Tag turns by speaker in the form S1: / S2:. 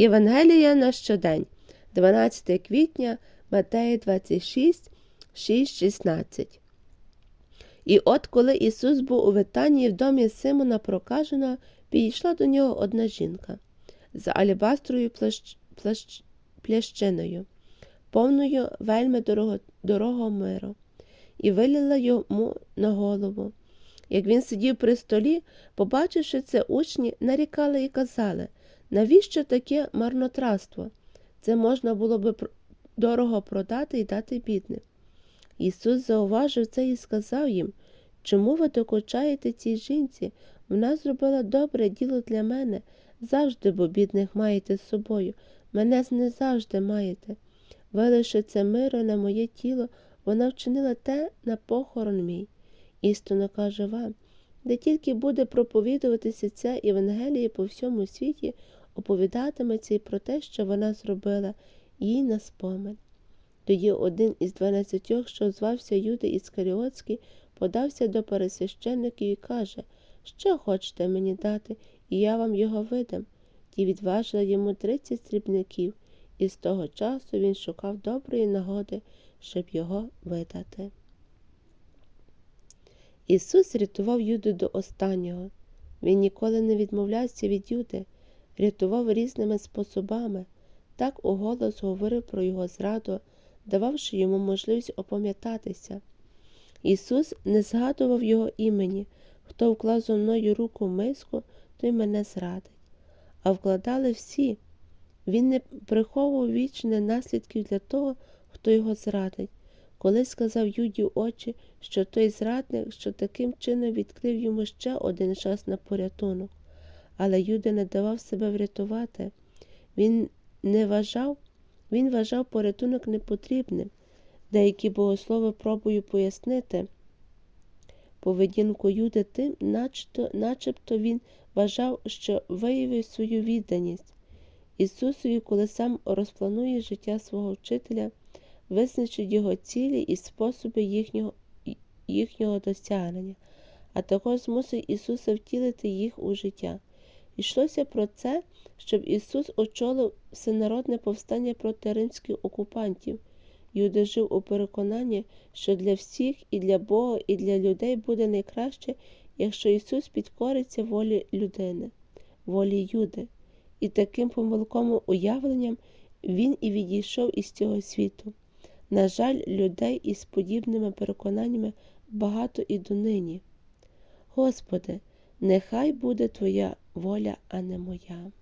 S1: Євангелія на щодень, 12 квітня, Матея 26, 6, 16. І от коли Ісус був у Витанії в домі Симона Прокаженого, підійшла до нього одна жінка з алібастровою плащ... Плащ... плящиною, повною вельми дорого... дорогого миру, і вилила йому на голову. Як він сидів при столі, побачивши це, учні нарікали і казали, навіщо таке марнотратство? Це можна було би дорого продати і дати бідним. Ісус зауважив це і сказав їм, чому ви докучаєте цій жінці? Вона зробила добре діло для мене. Завжди, бо бідних маєте з собою, мене не завжди маєте. Вилиши це миро на моє тіло, вона вчинила те на похорон мій. Істинно каже вам, де тільки буде проповідуватися ця Євангелія по всьому світі, оповідатиметься і про те, що вона зробила, їй на спомин. Тоді один із дванадцятьох, що звався Юда Іскаріотський, подався до пересвященників і каже, що хочете мені дати, і я вам його видам. Ті відважили йому тридцять срібників, і з того часу він шукав доброї нагоди, щоб його видати. Ісус рятував Юду до останнього. Він ніколи не відмовлявся від Юди, рятував різними способами, так уголос говорив про його зраду, дававши йому можливість опам'ятатися. Ісус не згадував його імені, хто вклав зо мною руку в миску, той мене зрадить. А вкладали всі. Він не приховував вічне наслідків для того, хто його зрадить. Коли сказав Юді в очі, що той зрадник, що таким чином відкрив йому ще один час на порятунок. Але Юда не давав себе врятувати. Він не вважав, він вважав порятунок непотрібним. Деякі богослови пробую пояснити поведінку Юди тим, начебто, начебто він вважав, що виявив свою відданість Ісусові, коли сам розпланує життя свого вчителя, визначить його цілі і способи їхнього, їхнього досягнення, а також змусить Ісуса втілити їх у життя. Йшлося про це, щоб Ісус очолив всенародне повстання проти римських окупантів. Юда жив у переконанні, що для всіх, і для Бога, і для людей буде найкраще, якщо Ісус підкориться волі людини, волі Юди. І таким помилковим уявленням він і відійшов із цього світу. На жаль, людей із подібними переконаннями багато і донині. Господи, нехай буде Твоя воля, а не моя.